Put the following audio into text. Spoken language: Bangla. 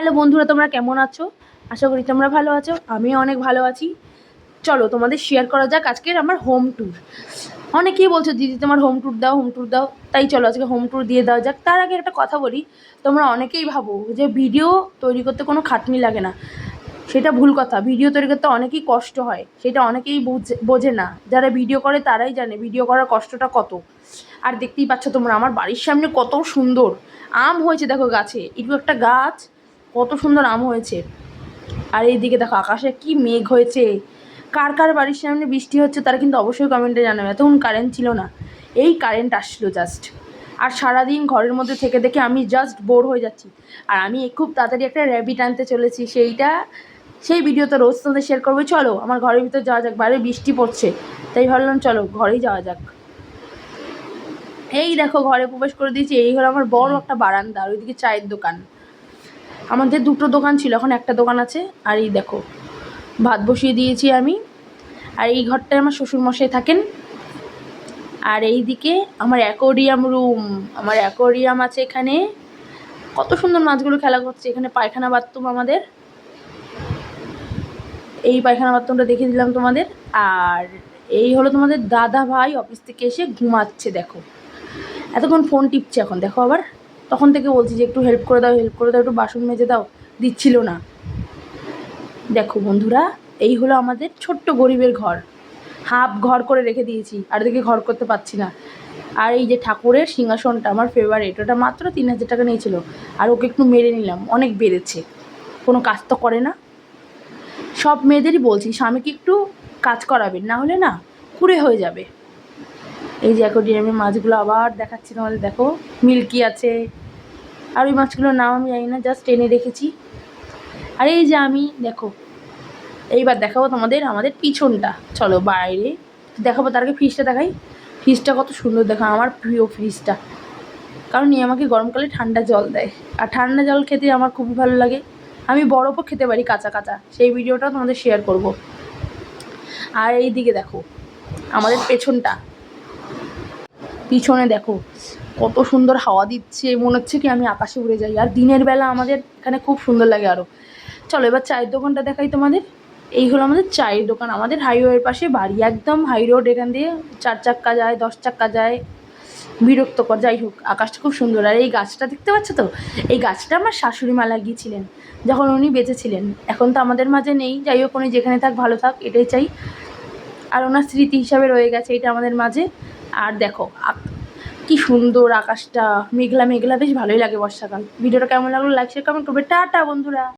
হ্যালো বন্ধুরা, তোমরা কেমন আছো? আশা করি তোমরা ভালো আছো, আমিও অনেক ভালো আছি। চলো, তোমাদের শেয়ার করা যাক আজকের আমার হোম ট্যুর অনেকেই বলছো, দিদি, তোমার হোম ট্যুর দাও হোম ট্যুর দাও। তাই চলো, আজকে হোম ট্যুর দিয়ে দেওয়া যাক। তার আগে একটা কথা বলি, তোমরা অনেকেই ভাবো যে ভিডিও তৈরি করতে কোনো খাটনি লাগে না। সেটা ভুল কথা ভিডিও তৈরি করতে অনেকই কষ্ট হয়, সেটা অনেকেই বুঝে, বোঝে না। যারা ভিডিও করে, তারাই জানে ভিডিও করার কষ্টটা কত। আর দেখতেই পাচ্ছ তোমরা, আমার বাড়ির সামনে কত সুন্দর। আম হয়েছে, দেখো গাছে একটু একটা গাছ কত সুন্দর আম হয়েছে। আর এইদিকে দেখো, আকাশে কি মেঘ হয়েছে। কার কার বাড়ির সামনে বৃষ্টি হচ্ছে তারা কিন্তু অবশ্যই কমেন্টে জানাবে। এতক্ষণ কারেন্ট ছিল না। এই কারেন্ট আসলো জাস্ট আর সারাদিন ঘরের মধ্যে থেকে দেখে আমি জাস্ট বোর হয়ে যাচ্ছি। আর আমি খুব তাড়াতাড়ি একটা র্যাবিট আনতে চলেছি। সেইটা, সেই ভিডিওতে রোজ তোমাদের শেয়ার করব। চলো, আমার ঘরের ভিতর যাওয়া যাক। বাইরে বৃষ্টি পড়ছে। তাই ভাবলাম চলো, ঘরেই যাওয়া যাক। এই দেখো, ঘরে প্রবেশ করে দিয়েছি। এই হলো আমার বড় একটা বারান্দা, আর ওইদিকে চায়ের দোকান। আমাদের দুটো দোকান ছিল, এখন একটা দোকান আছে, আর এই দেখো, ভাত বসিয়ে দিয়েছি আমি, আর এই ঘরটায় আমার শ্বশুরমশাই থাকেন, আর এই দিকে আমার অ্যাকোরিয়াম রুম, আমার অ্যাকোরিয়াম আছে এখানে, কত সুন্দর মাছগুলো খেলা করছে, এখানে পায়খানা বাথরুম আমাদের, এই পায়খানা বাথরুমটা দেখিয়ে দিলাম তোমাদের, আর এই হলো তোমাদের দাদা ভাই অফিস থেকে এসে ঘুমাচ্ছে, দেখো, এতক্ষণ ফোন টিপছে এখন, দেখো আবার তখন থেকে বলছি যে একটু হেল্প করে দাও হেল্প করে দাও, একটু বাসন মেজে দাও। দিচ্ছিল না। দেখো বন্ধুরা, এই হলো আমাদের ছোট্ট গরিবের ঘর। হাফ ঘর করে রেখে দিয়েছি, আর দেখে ঘর করতে পারছি না। আর এই যে ঠাকুরের সিংহাসনটা আমার ফেভারিট ওটা মাত্র তিন হাজার টাকা নিয়েছিল। আর ওকে একটু মেরে নিলাম, অনেক বেড়েছে। কোনো কাজ তো করে না। সব মেয়েদেরই বলছি, স্বামীকে একটু কাজ করাবেন, না হলে না কুড়ে হয়ে যাবে। এই যে অ্যাকোডিয়ামের মাছগুলো আবার দেখাচ্ছি তোমাদের, দেখো, মিল্কি আছে। আর ওই মাছগুলোর নাম আমি জানি না, জাস্ট টেনে রেখেছি। আর এই যে আমি, দেখো, এইবার দেখাবো তোমাদের আমাদের পিছনটা। চলো, বাইরে দেখাবো, তার আগে ফ্রিজটা দেখাই। ফ্রিজটা কত সুন্দর, দেখো, আমার প্রিয় ফ্রিজটা কারণ এই আমাকে গরমকালে ঠান্ডা জল দেয়। আর ঠান্ডা জল খেতে আমার খুবই ভালো লাগে। আমি বরফও খেতে পারি কাঁচা কাঁচা। সেই ভিডিওটাও তোমাদের শেয়ার করব। আর এই দিকে দেখো, আমাদের পেছনটা। পিছনে দেখো, কত সুন্দর হাওয়া দিচ্ছে, মনে হচ্ছে কি আমি আকাশে উড়ে যাই। আর দিনের বেলা আমাদের এখানে খুব সুন্দর লাগে আরও চলো, এবার চায়ের দোকানটা দেখাই তোমাদের। এই হলো আমাদের চায়ের দোকান। আমাদের হাইওয়ের পাশে বাড়ি, একদম হাই রোড এখান দিয়ে চার চাক্কা যায়, দশ চাক্কা যায়। বিরক্তকর, যাই হোক, আকাশটা খুব সুন্দর। আর এই গাছটা দেখতে পাচ্ছ তো? এই গাছটা আমার শাশুড়ি মা লাগিয়েছিলেন, যখন উনি বেঁচেছিলেন। এখন তো আমাদের মাঝে নেই। যাই হোক, উনি যেখানে থাক, ভালো থাক, এটাই চাই। আর ওনার স্মৃতি হিসাবে রয়ে গেছে, এটা আমাদের মাঝে। আর দেখো কি সুন্দর আকাশটা। মেঘলা মেঘলা, বেশ ভালোই লাগে বর্ষাকাল। ভিডিওটা কেমন লাগল? লাইক শেয়ার কমেন্ট করবে। টাটা, বন্ধুরা।